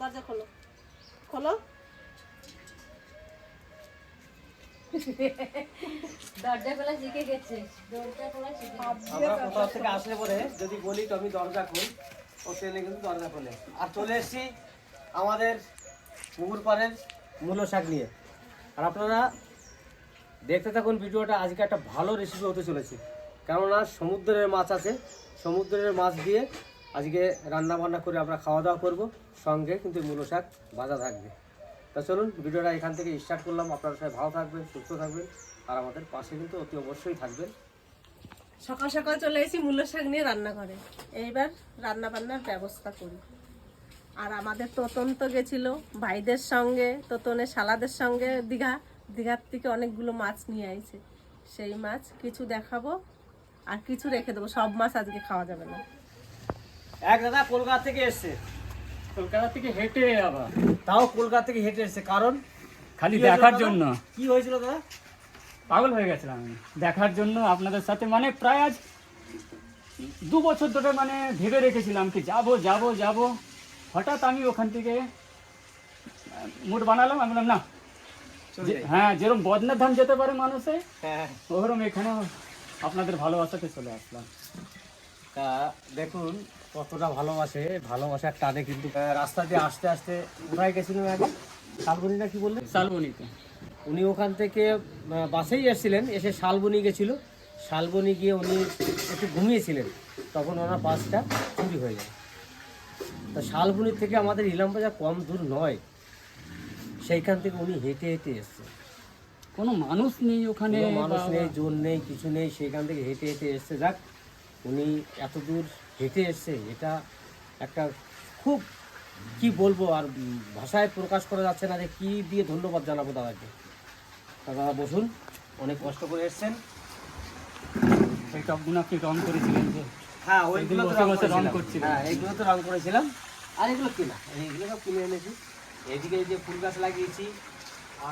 দরজা খোলো। খোলো। দরজা খোলা শিখে গেছে। দরজা খোলা শিখে আমরা কোথাও থেকে আসলে পরে যদি বলি তুমি দরজা খোল ও ট্রেনে কিন্তু দরজা খোলে। আর চলে এসেছি আমাদের পুকুর পাড়ের মূলো শাক নিয়ে। আর আপনারা দেখতে থাকুন ভিডিওটা আজকে একটা ভালো রেসিপি হতে চলেছে। কেননা সমুদ্রের মাছ আছে সমুদ্রের মাছ দিয়ে আজকে রান্না বান্না করে আমরা খাওয়া দাওয়া করব। সঙ্গে কিন্তু মূলো শাক ভাজা থাকবে। তা চলুন, ভিডিওটা এখান থেকে স্টার্ট করলাম। আপনারা সবাই ভালো থাকবেন, সুস্থ থাকবেন। আর আমাদের পাশে কিন্তু অতি অবশ্যই থাকবেন। সকাল সকাল চলে এসেছি মূল্য শাক নিয়ে রান্না করে এইবার রান্না বান্নার ব্যবস্থা করি। আর আমাদের তোতন তো গেছিল, ভাইদের সঙ্গে তোতনের সালাদের সঙ্গে দীঘা। দীঘার থেকে অনেকগুলো মাছ নিয়ে আইছে। সেই মাছ কিছু দেখাবো আর কিছু রেখে দেবো। সব মাছ আজকে খাওয়া যাবে না। এক দাদা কলকাতা থেকে এসছে। কলকাতা থেকে হেঁটে আবার। তাও কলকাতা থেকে হেঁটে এসছে কারণ খালি দেখার জন্য। কি হয়েছিল দাদা? পাগল হয়ে গেছিলাম আমি। দেখার জন্য আপনাদের সাথে মানে প্রায় আজ দু বছর ধরে মানে ভেবে রেখেছিলাম কি যাব যাব যাব। হঠাৎ আমি ওখান থেকে মুড বানালাম আমি বললাম না। হ্যাঁ যেরকম বদনার ধাম যেতে পারে মানুষে হ্যাঁ। ওরকম এখানেও আপনাদের ভালোবাসাতে চলে আসলাম। তা দেখুন কতটা ভালোবাসে ভালোবাসার টানে কিন্তু রাস্তা দিয়ে আসতে আসতে কোথায় গেছিলেন আগে? শালবনি না কি বললেন? শালবনিতে। উনি ওখান থেকে বাসেই এসেছিলেন এসে শালবনি গেছিল। শালবনি গিয়ে উনি একটু ঘুমিয়েছিলেন। তখন ওনার বাসটা চুরি হয়ে যায় তা শালবনির থেকে আমাদের ইলাম বাজার কম দূর নয়। সেইখান থেকে উনি হেঁটে হেঁটে এসছে কোনো মানুষ নেই ওখানে মানুষ নেই জোর নেই কিছু নেই। সেখান থেকে হেঁটে হেঁটে এসছে। যাক উনি এত দূর হেঁটে এসছে এটা একটা খুব কি বলব আর ভাষায় প্রকাশ করা যাচ্ছে না যে কি দিয়ে ধন্যবাদ জানাব দাদাকে। দাদা বসুন অনেক কষ্ট করে এসছেন। সেই টপগুলো আপনি রং করেছিলেন যে? হ্যাঁ ওইগুলো তো রং করেছিলাম। হ্যাঁ এইগুলো তো রং করেছিলাম। আর এগুলো কিনা এইগুলো সব কিনে এনেছি। এইদিকে যে ফুল গাছ লাগিয়েছি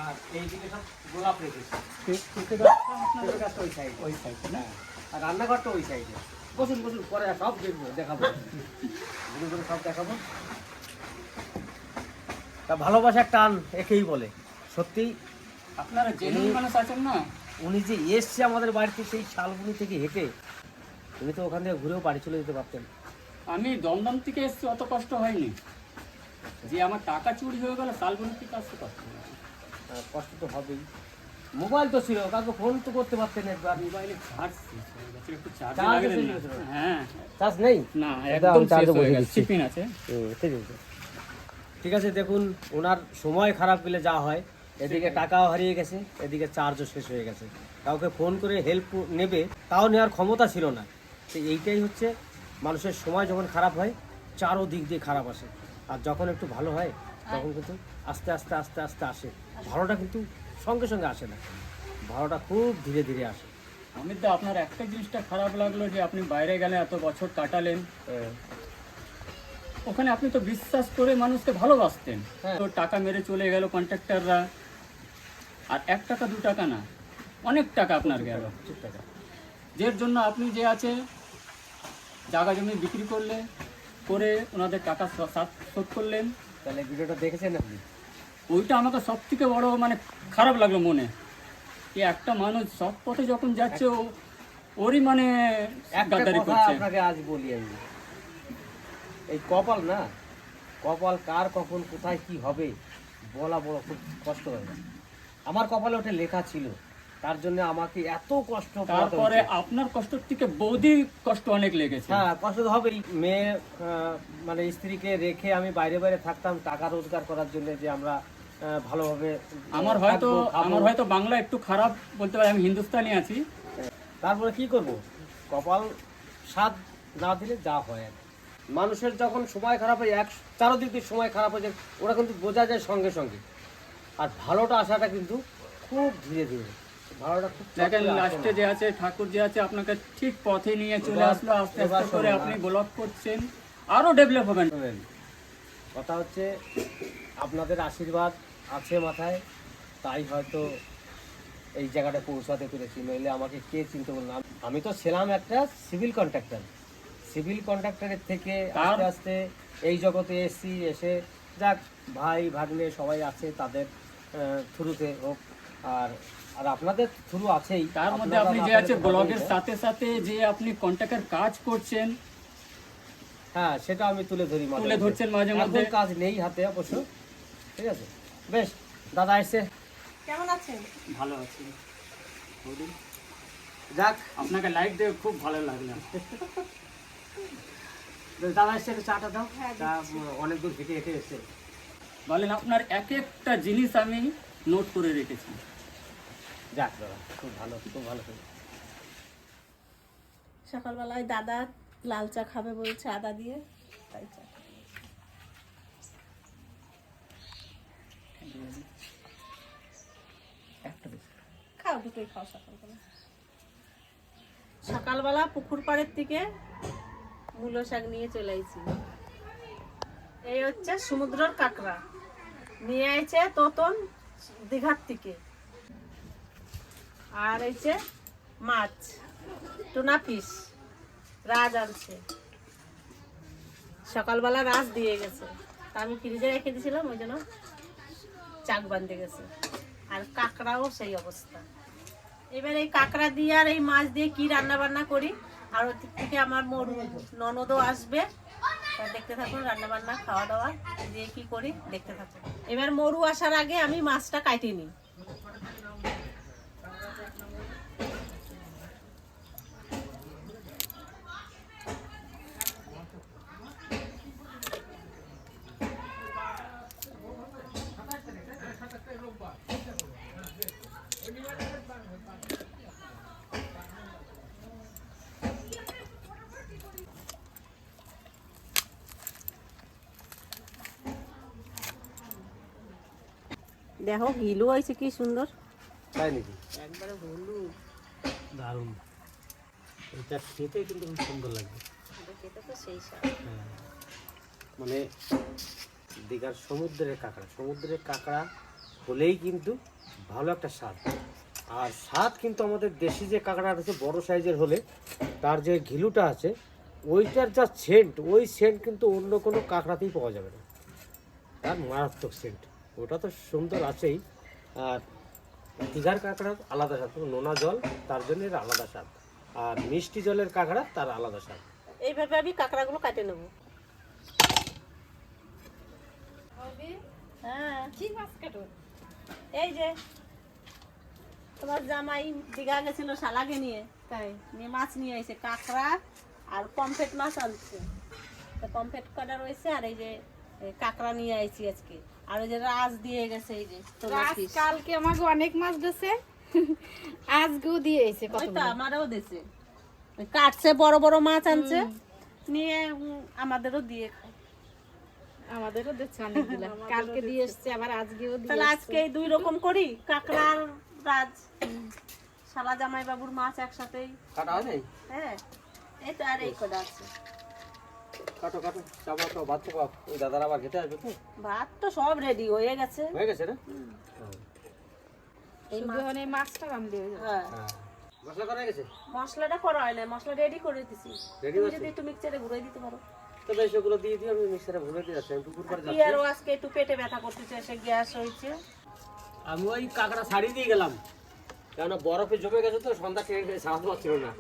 আর এইদিকে সব গোলাপ রেখেছি। ওই সাইড ওই সাইডে আর রান্নাঘরটা ওই সাইডে বসুন বসুন পরে সব দেখব দেখাবো। ঘুরে ঘুরে সব দেখাবো। তা ভালোবাসার টান একেই বলে। সত্যি আপনারা জেনুইন মানুষ আছেন না? উনি যে এসছে আমাদের বাড়িতে সেই শালবনি থেকে হেঁটে উনি তো ওখান থেকে ঘুরেও বাড়ি চলে যেতে পারতেন। আমি দমদম থেকে এসছি অত কষ্ট হয়নি। যে আমার টাকা চুরি হয়ে গেল শালবনি থেকে আসতে কষ্ট হয়েছে। কষ্ট তো হবেই। মোবাইল তো ছিল কাউকে ফোন তো করতে পারতেন একবার। মোবাইলে চার্জ হয়ে গেছে একটু চার্জ হয়ে। চার্জ নেই? না একদম হয়ে গেছে। চিপিন আছে। ঠিক আছে। ঠিক আছে দেখুন ওনার সময় খারাপ গেলে যা হয়। এদিকে টাকাও হারিয়ে গেছে এদিকে চার্জও শেষ হয়ে গেছে। কাউকে ফোন করে হেল্প নেবে তাও নেওয়ার ক্ষমতা ছিল না। তো এইটাই হচ্ছে মানুষের সময় যখন খারাপ হয় চারও দিক দিয়ে খারাপ আসে। আর যখন একটু ভালো হয় তখন কিন্তু আস্তে আস্তে আস্তে আস্তে আসে। ভালোটা কিন্তু সঙ্গে সঙ্গে আসে না। ভালোটা খুব ধীরে ধীরে আসে। আমি তো আপনার একটা জিনিসটা খারাপ লাগল যে আপনি বাইরে গেলে এত বছর কাটালেন। ওখানে আপনি তো বিশ্বাস করে মানুষকে ভালোবাসতেন। হ্যাঁ। তো টাকা মেরে চলে গেল কন্ট্রাক্টররা। আর এক টাকা দু টাকা না অনেক টাকা আপনার গেল। যের জন্য আপনি যে আছে জায়গা জমি বিক্রি করলে করে ওনাদের টাকা শোধ করলেন। তাহলে ভিডিওটা দেখেছেন আপনি? ওইটা আমাকে সব থেকে বড় মানে খারাপ লাগল মনে। একটা মানুষ সৎ পথে যখন যাচ্ছে ও ওরই মানে গাদ্দারি করছে। আপনাকে আজ বলি আমি। এই কপাল না কপাল কার কখন কোথায় কি হবে বলা বড় খুব কষ্ট হয়ে আমার কপালে ওটা লেখা ছিল। তার জন্য আমাকে এত কষ্ট তারপরে আপনার কষ্টের থেকে বৌদি কষ্ট অনেক লেগেছে। হ্যাঁ কষ্ট তো হবেই। মেয়ে মানে স্ত্রীকে রেখে আমি বাইরে বাইরে থাকতাম টাকা রোজগার করার জন্য যে আমরা ভালোভাবে আমার হয়তো আমার হয়তো বাংলা একটু খারাপ বলতে পারি আমি হিন্দুস্তানি আছি। তারপরে কি করব? কপাল স্বাদ না দিলে যা হয় মানুষের যখন সময় খারাপ হয় এক চারোদিক দিয়ে সময় খারাপ হয়ে যায় ওরা কিন্তু বোঝা যায় সঙ্গে সঙ্গে। আর ভালোটা আসাটা কিন্তু খুব ধীরে ধীরে। ভালোটা খুব দেখেন লাস্টে যে আছে ঠাকুর যে আছে আপনাকে ঠিক পথে নিয়ে চলে এবার- আসলো। আস্তে আস্তে করে আপনি। ব্লক করছেন। আরও ডেভেলপ হবেন। কথা হচ্ছে আপনাদের আশীর্বাদ আছে মাথায় তাই হয়তো এই জায়গাটা পৌঁছাতে পেরেছি। নইলে আমাকে কে চিনতে বলল না? আমি তো ছিলাম একটা সিভিল কন্ট্রাক্টর সিভিল কন্ট্রাক্টরের থেকে আস্তে আস্তে এই জগতে এসছি এসে যাক ভাই ভাগ্নে সবাই আছে তাদের থ্রুতে হোক। আর আর আপনাদের থ্রু আছেই। তার মধ্যে আপনি যে আছে ব্লগের সাথে সাথে যে আপনি কন্ট্যাক্টের কাজ করছেন। হ্যাঁ সেটা আমি তুলে ধরি তুলে ধরছেন মাঝে মধ্যে। কাজ নেই হাতে অবশ্য ঠিক আছে? বেশ দাদা এসছে কেমন আছেন? ভালো আছি। যাক আপনাকে লাইক দিয়ে খুব ভালো লাগল। দাদা এসে একটু চাটা দাও। হ্যাঁ, চা অনেক দূর হেঁটে হেঁটে এসছে বলেন আপনার এক একটা জিনিস আমি নোট করে রেখেছি। যাক দাদা খুব ভালো খুব ভালো সকালবেলায় দাদা লাল চা খাবে বলছে আদা দিয়ে তাই চা একটা খাও সকালবেলা। পুকুর পাড়ের থেকে শাক নিয়ে চলে আইছি। এই হচ্ছে সমুদ্রের কাঁকড়া। নিয়ে আইছে দীঘার থেকে। আর হচ্ছে মাছ, টুনা পিস রাজ আনছে। সকালবেলা রাজ দিয়ে গেছে। তা আমি ফ্রিজে রেখে দিয়েছিলাম ওই জন্য চাক বান্ধে গেছে। আর কাঁকড়াও সেই অবস্থা। এবার এই কাঁকড়া দিয়ে আর এই মাছ দিয়ে কি রান্না বান্না করি? আর ওর দিক থেকে আমার মোর ননদও আসবে। দেখতে থাকুন রান্না বান্না খাওয়া দাওয়া, দিয়ে কি করি? দেখতে থাকুন। এবার মরু আসার আগে আমি মাছটা কাটি দেখো গিলু হয়েছে কি সুন্দর। তাই নাকি? একবারে হলুদ। দারুণ। এটা খেতে কিন্তু খুব সুন্দর লাগবে খেতে তো সেই স্বাদ। হ্যাঁ। মানে দীঘার সমুদ্রের কাঁকড়া। সমুদ্রের কাঁকড়া হলেই কিন্তু ভালো একটা স্বাদ। আর স্বাদ কিন্তু আমাদের দেশি যে কাঁকড়া আছে বড় সাইজের হলে তার যে ঘিলুটা আছে ওইটার যা সেন্ট ওই সেন্ট কিন্তু অন্য কোনো কাঁকড়াতেই পাওয়া যাবে না। তার মারাত্মক সেন্ট ওটা তো সুন্দর আছেই। আর দীঘার কাঁকড়ার আলাদা স্বাদ নোনা জল তার জন্য এর আলাদা স্বাদ। আর মিষ্টি জলের কাঁকড়া তার আলাদা স্বাদ। এইভাবে আমি কাঁকড়াগুলো কাটে নেব। হ্যাঁ। কি মাছ কাটো? এই যে তোমার জামাই দীঘা গেছিল শালাকে নিয়ে তাই নিয়ে মাছ নিয়ে আইছে কাঁকড়া আর পমফেট মাছ আনছে। তো পমফেট কটা রয়েছে আর এই যে কাঁকড়া নিয়ে আইছি আজকে। আর ওই যে রাজ দিয়ে গেছে এই যে তোলা কালকে আমাকে অনেক মাছ দিছে। আজকেও দিয়ে এসে কত আমারও দিছে। কাটছে বড় বড় মাছ আনছে। নিয়ে আমাদেরও দিয়ে খায়। আমাদেরও দিচ্ছে অনেকগুলা। কালকে দিয়ে এসছে আবার আজকেও তাহলে আজকে দুই রকম করি কাঁকড়া আর রাজ। শালা জামাই বাবুর মাছ একসাথেই। কাটা হয় হ্যাঁ এই তো আর এই কটা আছে। কাটো কাটো। তো ভাত ওই দাদারা আবার খেতে আসবে তো? ভাত তো সব রেডি হয়ে গেছে। হয়ে গেছে না এই মানে মাছটা রান্ধতে হবে হ্যাঁ। হ্যাঁ। মশলা করা গেছে? মশলাটা করা হয় না মশলা রেডি করে দিছি। তুমি যদি একটু মিক্সচারে ঘুরে দিতে পারো। তো বেশ ওগুলো দিয়ে দিয়ে আমি মিক্সারে ভুলে দিয়ে যাচ্ছি। পাড়ে যাচ্ছি। পিয়ারও আজকে একটু পেটে ব্যথা করতেছে সে গ্যাস হয়েছে। আমি ওই কাঁকড়া শাড়ি দিয়ে গেলাম। কেননা বরফে জমে গেছে তো সন্ধ্যা ট্রেন সারাতে পারছিল না।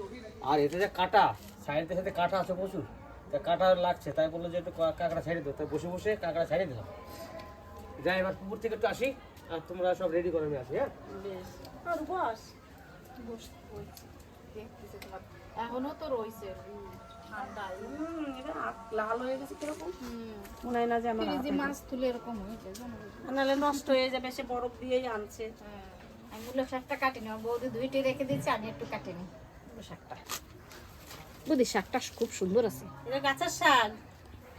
আর এতে যে কাটা সাইডের সাথে কাটা আছে প্রচুর। তা কাটা লাগছে তাই বলল যে একটু কাঁকড়া ছাড়িয়ে দাও। তাই বসে বসে কাঁকড়া ছাড়িয়ে দিলাম। যাই এবার পুকুর থেকে একটু আসি আর তোমরা সব রেডি করে আমি আসি হ্যাঁ? বেশ। আর বস এখনও তো রয়েছে হুম, এটা লাল হয়ে গেছে কীরকম? মনে হয় না যে আমার যে মাছ তুলে এরকম নাহলে নষ্ট হয়ে যাবে সে বরফ দিয়েই আনছে। হ্যাঁ, আমি মুলো শাকটা কাটি নেব বৌদি দুইটি রেখে দিয়েছি আমি একটু কাটি নিই। মুলো শাকটা। বৌদি শাকটা খুব সুন্দর আছে। এটা গাছের শাক।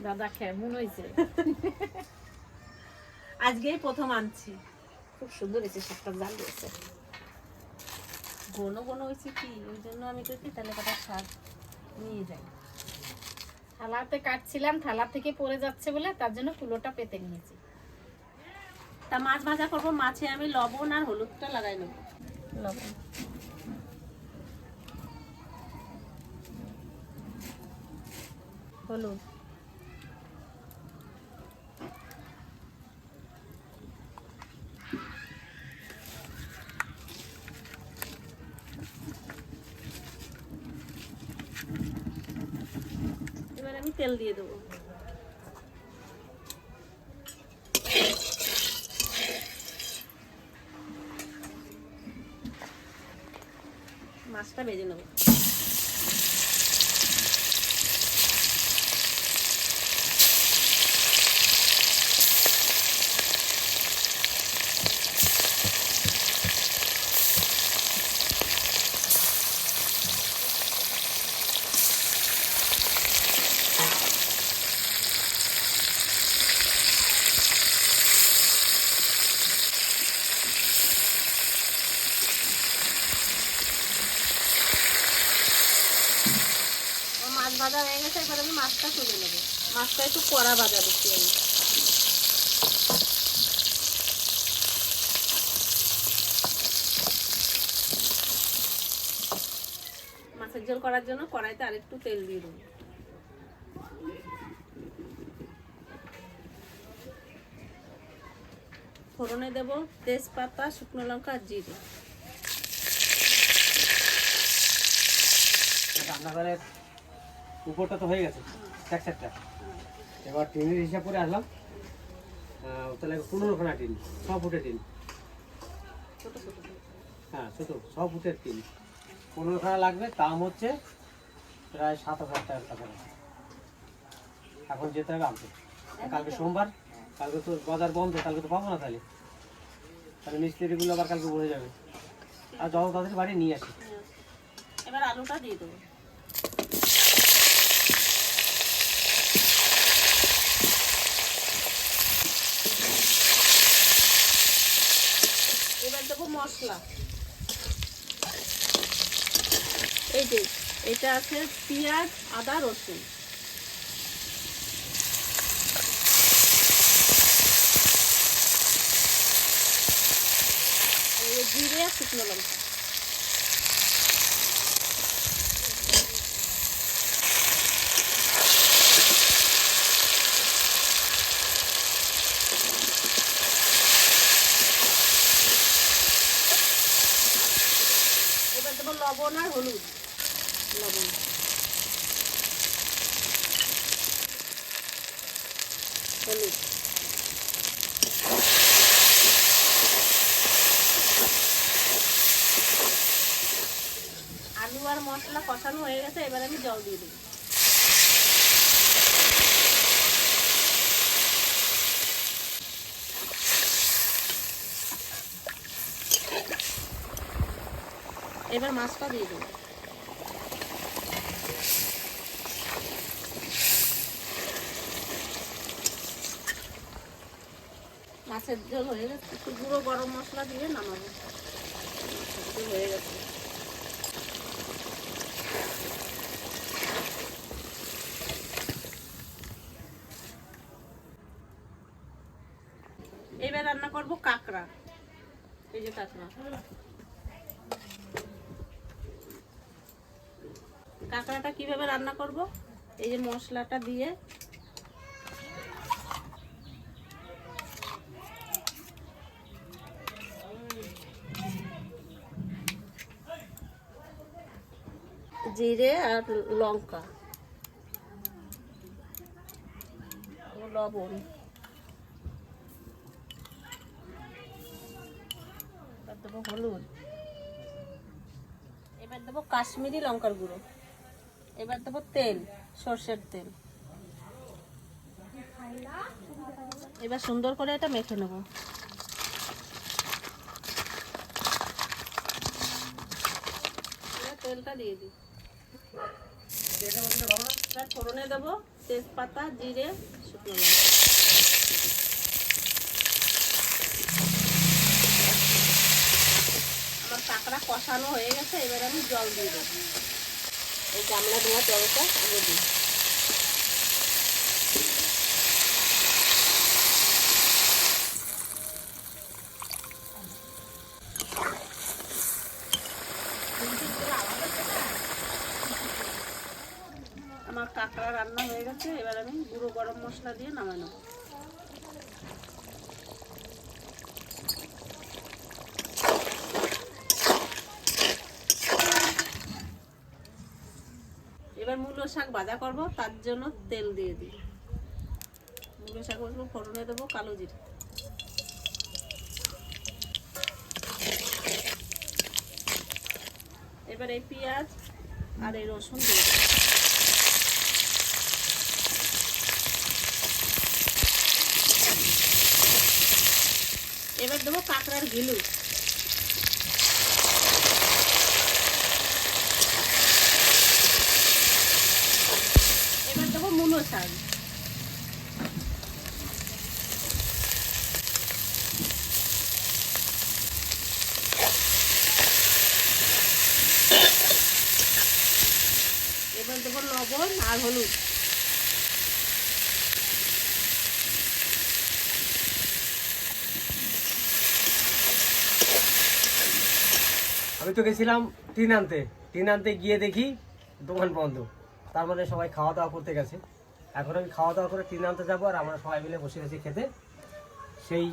দাদা খেয়ে মন হয়েছে আজকেই প্রথম আনছি। খুব সুন্দর হয়েছে শাকটা জাল দিয়েছে। ঘন ঘন হয়েছে কি? ওই জন্য আমি কইছি তাহলে কটা শাক নিয়ে যাই। থালাতে কাটছিলাম থালা থেকে পড়ে যাচ্ছে বলে তার জন্য কুলোটা পেতে নিয়েছি। তা মাছ ভাজা করব মাছে আমি লবণ আর হলুদটা লাগাই নেব। লবণ। হলুদ। এবার আমি তেল দিয়ে দেবো। কড়া ভাজা দিচ্ছি আমি মাছের ঝোল করার জন্য কড়াইতে আরেকটু তেল দিয়ে দেবো। ফোড়নে দেবো তেজপাতা, শুকনো লঙ্কা, আর জিরে। রান্নাঘরের উপরটা তো হয়ে গেছে স্ট্রাকচারটা এবার টিনের হিসাব করে আসলাম। তাহলে পনেরো খানা টিন, ছ ফুটের টিন। হ্যাঁ ছোটো, ছ ফুটের টিন। পনেরো খানা লাগবে, দাম হচ্ছে প্রায় সাত হাজার টাকার কাছাকাছি। এখন যেতে হবে আনতে। কালকে সোমবার, কালকে তো বাজার বন্ধ, কালকে তো পাবো না তাহলে। তাহলে মিস্ত্রিগুলো আবার কালকে বলে যাবে। আর যত তাদের বাড়ি নিয়ে আসি। এবার আলুটা দিয়ে দেবো। মশলা। এই যে এটা আছে পেঁয়াজ আদা রসুন। জিরে শুকনো লঙ্কা এবার দেবো লবণ আর হলুদ লবণ হলুদ আলু আর মশলা কষানো হয়ে গেছে, এবার আমি জল দিয়ে দেবো। এবার মাছটা দিয়ে দেবো। মাছের ঝোল হয়ে গেছে, একটু গুঁড়ো গরম মশলা দিয়ে নামাবো। হয়ে গেছে। এবার রান্না করব কাঁকড়া। এই যে কাঁকড়া। কাঁকড়াটা কীভাবে রান্না করব? এই যে মশলাটা দিয়ে। জিরে আর লঙ্কা। লবণ এবার দেবো হলুদ এবার দেবো কাশ্মীরি লঙ্কার গুঁড়ো। এবার দেবো তেল সর্ষের তেল। এবার সুন্দর করে এটা মেখে নেব। তেলটা দিয়ে দিই। ফোড়নে দেবো তেজপাতা জিরে শুকনো লঙ্কা। আমার কষানো হয়ে গেছে, এবার আমি জল দিয়ে দেবো। এই গামলা ধোয়া জলটা আগে দিই। আমার কাঁকড়া রান্না হয়ে গেছে, এবার আমি গুঁড়ো গরম মশলা দিয়ে নামাই নেব এবার মূল শাক ভাজা করব, তার জন্য তেল দিয়ে দিই। মূলো শাক ফোড়নে দেবো কালো জিরে। এবার এই পেঁয়াজ আর এই রসুন দিয়ে এবার দেবো কাঁকড়ার ঘিলু। শাক এবার দেবো লবণ আর হলুদ। আমি তো গেছিলাম টিন আনতে। টিন আনতে গিয়ে দেখি দোকান বন্ধ। তার মানে সবাই খাওয়া দাওয়া করতে গেছে। এখন আমি খাওয়া দাওয়া করে টিন আনতে যাব আর আমরা সবাই মিলে বসে গেছি খেতে। সেই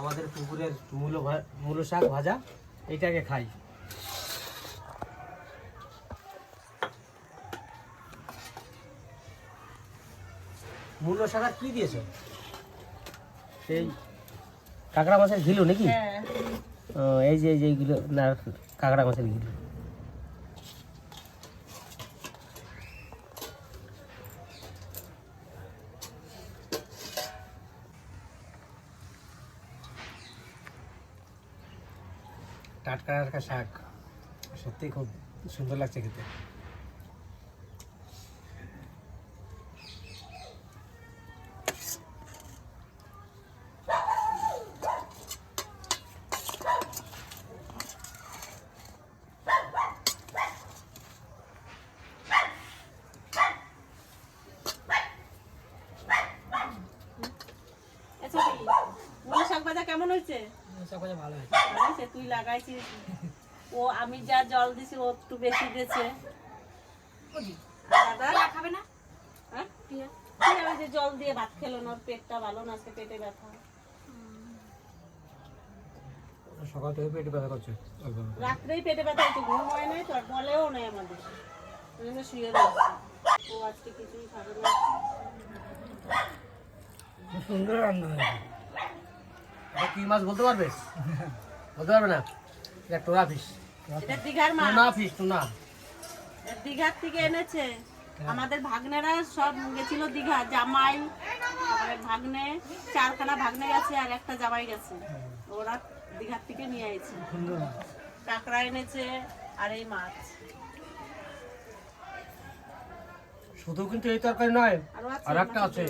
আমাদের পুকুরের মূলো মূলো শাক ভাজা এইটাকে খাই। মূলো শাক আর কি দিয়েছ? সেই কাঁকড়া মাছের ঘিলু নাকি? হ্যাঁ। এই যে এই যে এইগুলো না কাঁকড়া মাছের ঘিলু। টাটকা টাটকা শাক। সত্যি খুব সুন্দর লাগছে খেতে। আচ্ছা কি ভাজা হয়েছে ভালো হয়েছে। তুই লাগাইছিস। ও আমি যা জল দিছি ও একটু বেশি দিয়েছে। দাদা? খাবে না? হ্যাঁ? যে জল দিয়ে ভাত খেলো না পেটটা ভালো না আজকে পেটে ব্যথা। সকাল থেকে পেটে ব্যথা করছে। রাত্রেই পেটে ব্যথা হচ্ছে ঘুম হয় নাই তো আর বলেও নেই আমাদের। জন্য শুয়ে রয়েছে। ও আজকে কিছুই খাবে না। সুন্দর রান্না হয়েছে। কি মাছ বলতে পারবে? বলতে পারবে না? এটা টোরা ফিশ এটা দীঘার মাছ। Tuna fish tuna. দীঘার থেকে এনেছে। আমাদের ভাগ্নেরা সব গেছিল দীঘা। জামাই ভাগ্নে চারখানা ভাগ্নে গেছে আর একটা জামাই গেছে। ওরা দীঘার থেকে নিয়ে আইছে। কাঁকড়া এনেছে আর এই মাছ। শুধু কিন্তু এই তরকারি নয় আর একটা আছে।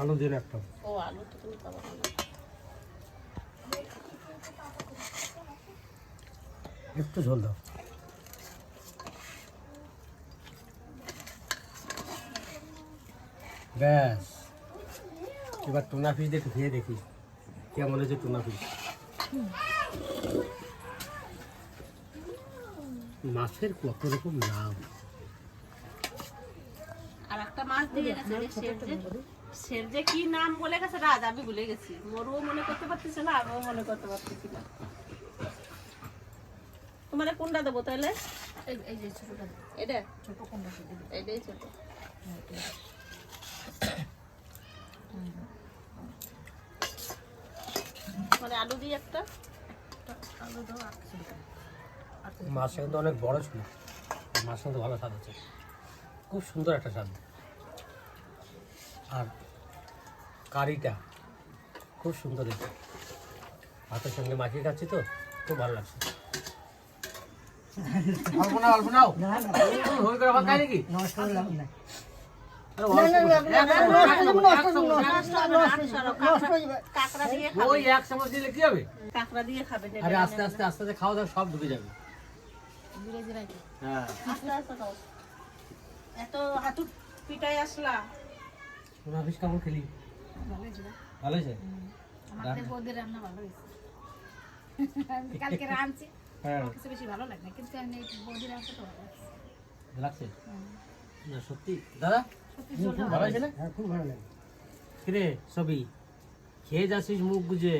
আলু দিন একটা ও আলু তো তুমি খাব না। একটু ঝোল দাও। ব্যাস। এবার টুনা ফিশ দেখে খেয়ে দেখি কেমন হয়েছে টুনা ফিশ মাছের কত রকম নাম? আর একটা মাছ দিয়ে গেছে রে, শের যে কি নাম বলে গেছে রাজ আমি ভুলে গেছি। মরুও মনে করতে পারতেছে না আমিও মনে করতে পারতেছি না। তোমার কোনটা দেবো তাহলে? এই যে ছোটটা। এটা? ছোট কোনটা এটাই ছোট। মানে আলু দিয়ে একটা? আলু দাও মাছটা কিন্তু অনেক বড় ছিল। মাছটা কিন্তু ভালো স্বাদ আছে খুব সুন্দর একটা স্বাদ। আর কারিটা। খুব সুন্দর হয়েছে ভাতের সঙ্গে মাখিয়ে খাচ্ছি তো খুব ভালো লাগছে। আস্তে আস্তে আস্তে আস্তে খাওয়া দাওয়া সব ঢুকে যাবে। ধীরে ধীরে খাই। হ্যাঁ। আস্তে আস্তে খাও। এত হাঁটু পিটাই আসলা। অফিস কেমন খেলি? ভালো হয়েছে না? ভালো হয়েছে আমাদের বৌদির রান্না ভালো হয়েছে। কালকে রাঁধছি। হ্যাঁ। আমার বেশি ভালো লাগে কিন্তু আমি বৌদির রান্নাটা তো ভালো লাগছে। লাগছে? না সত্যি। দাদা? ভালো হয়েছে। না? খুব ভালো লাগে। কিরে সবই খেয়ে যাচ্ছিস মুখ গুজে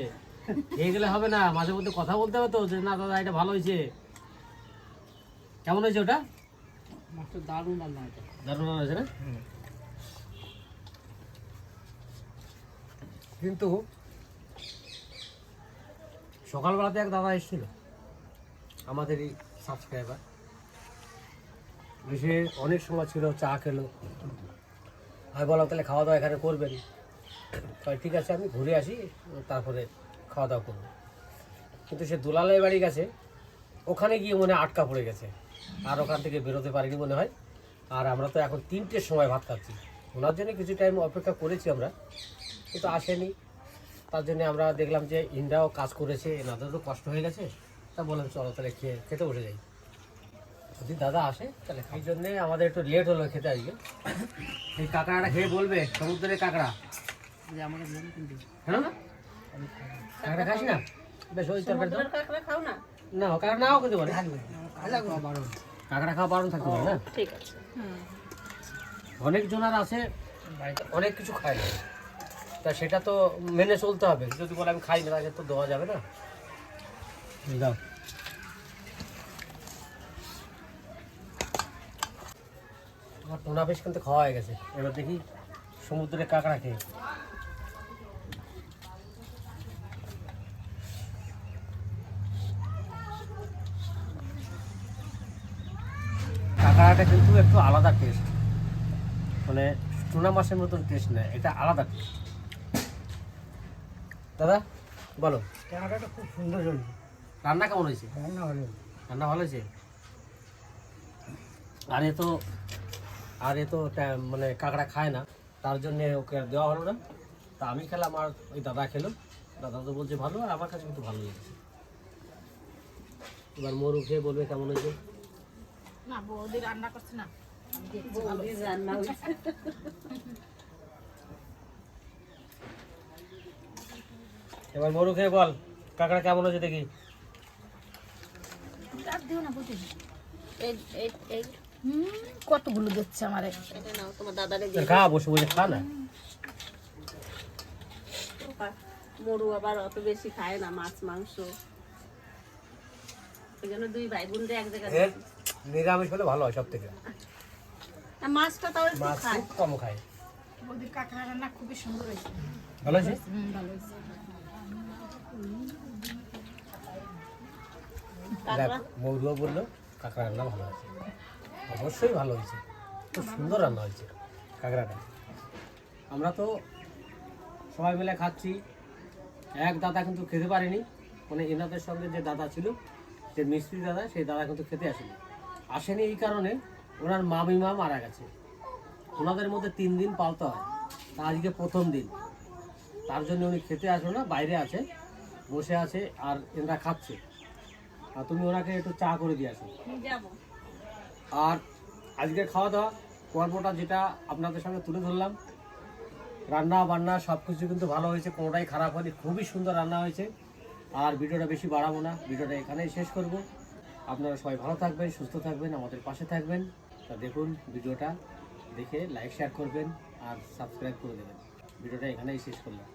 খেয়ে গেলে হবে না মাঝে মধ্যে কথা বলতে হবে তো যে না দাদা এটা ভালো হয়েছে। কেমন হয়েছে ওটা? দারুণ রান্না হয়েছে। দারুণ রান্না হয়েছে না? কিন্তু সকালবেলাতে এক দাদা এসেছিল আমাদেরই সাবস্ক্রাইবার এসে অনেক সময় ছিল, চা খেলো। আমি বললাম, তাহলে খাওয়া দাওয়া এখানে করবেন তাই ঠিক আছে, আমি ঘুরে আসি, তারপরে খাওয়া দাওয়া করব। কিন্তু সে দুলালের বাড়ি গেছে, ওখানে গিয়ে মনে আটকা পড়ে গেছে। আর ওখান থেকে বেরোতে পারিনি মনে হয়। আর আমরা তো এখন তিনটের সময় ভাত খাচ্ছি। ওনার জন্য কিছু টাইম অপেক্ষা করেছি আমরা। কিন্তু আসেনি। তার জন্য আমরা দেখলাম যে ইন্দ্রাও কাজ করেছে এনাদেরও কষ্ট হয়ে গেছে। তা বললাম চলো তাহলে খেয়ে খেতে উঠে যাই। যদি দাদা আসে তাহলে এই জন্যে আমাদের একটু লেট হলো খেতে আজকে। এই কাঁকড়াটা খেয়ে বলবে সমুদ্রের কাঁকড়া। আমাকে কিন্তু হ্যাঁ? কাঁকড়া খাস না? বেশ ওই তরকারি কাঁকড়া খাও না? না কাঁকড়া নাও খেতে পারে কাঁকড়া খাওয়া বারণ থাকতে পারে না? ঠিক আছে। অনেক জনার আছে অনেক কিছু খায়। না তা সেটা তো মেনে চলতে হবে। যদি বলে আমি খাই না তাকে তো দেওয়া যাবে না। দাও। আমার টোনা ফিশ কিন্তু খাওয়া হয়ে গেছে। এবার দেখি সমুদ্রে কাঁকড়া খেয়ে কাঁকড়াটা কিন্তু একটু আলাদা টেস্ট মানে টুনা মাছের মতন টেস্ট নেয়। এটা আলাদা টেস্ট দাদা বলো। ক্যামেরাটা খুব সুন্দর চলছে রান্না কেমন হয়েছে? রান্না ভালো রান্না ভালো হয়েছে? আর এ তো আর এ তো মানে কাঁকড়া খায় না। তার জন্য ওকে দেওয়া হলো না। তা আমি খেলাম আর ওই দাদা খেলো। দাদা তো বলছে ভালো আর আমার কাছে কিন্তু ভালো লেগেছে। এবার মরু খেয়ে বলবে কেমন হয়েছে? না বৌদি রান্না করছে না। রান্না এবার মরু খেয়ে বল কাঁকড়া কেমন হয়েছে দেখি। আর দিও না বৌদি। এই এই এই। কতগুলো দিচ্ছে আমারে। এটা নাও তোমার দাদারে খা বসে বসে খা না। মরু আবার অত বেশি খায় না মাছ মাংস। ওই জন্য দুই ভাই এক জায়গায় নিরামিষ হলে ভালো হয় সব থেকে আর মাছটা তাও মাছ খায়। খুব কম খায়। বৌদির কাঁকড়া রান্না খুবই সুন্দর হয়েছে। ভালো আছে ভালো হয়েছে দেখ কাঁকড়া মৌরুয়া বলল কাঁকড়া রান্না ভালো আছে। অবশ্যই ভালো হয়েছে। খুব সুন্দর রান্না হয়েছে কাঁকড়াটা। আমরা তো সবাই মিলে খাচ্ছি। এক দাদা কিন্তু খেতে পারেনি। মানে এনাদের সঙ্গে যে দাদা ছিল, যে মিস্ত্রি দাদা, সেই দাদা কিন্তু খেতে আসেনি। আসেনি এই কারণে ওনার মামিমা মারা গেছে। ওনাদের মধ্যে তিন দিন পালতে হয়। তা আজকে প্রথম দিন। তার জন্য উনি খেতে আসলো না, বাইরে আছে, বসে আছে, আর এনারা খাচ্ছে। আর তুমি ওনাকে একটু চা করে দিয়ে আসো। আর আজকে খাওয়া দাওয়া পর্বটা যেটা আপনাদের সঙ্গে তুলে ধরলাম রান্না বান্না সব কিছু কিন্তু ভালো হয়েছে কোনোটাই খারাপ হয়নি খুবই সুন্দর রান্না হয়েছে। আর ভিডিওটা বেশি বাড়াবো না ভিডিওটা এখানেই শেষ করব। আপনারা সবাই ভালো থাকবেন সুস্থ থাকবেন আমাদের পাশে থাকবেন। তা দেখুন ভিডিওটা দেখে লাইক শেয়ার করবেন আর সাবস্ক্রাইব করে দেবেন। ভিডিওটা এখানেই শেষ করলাম।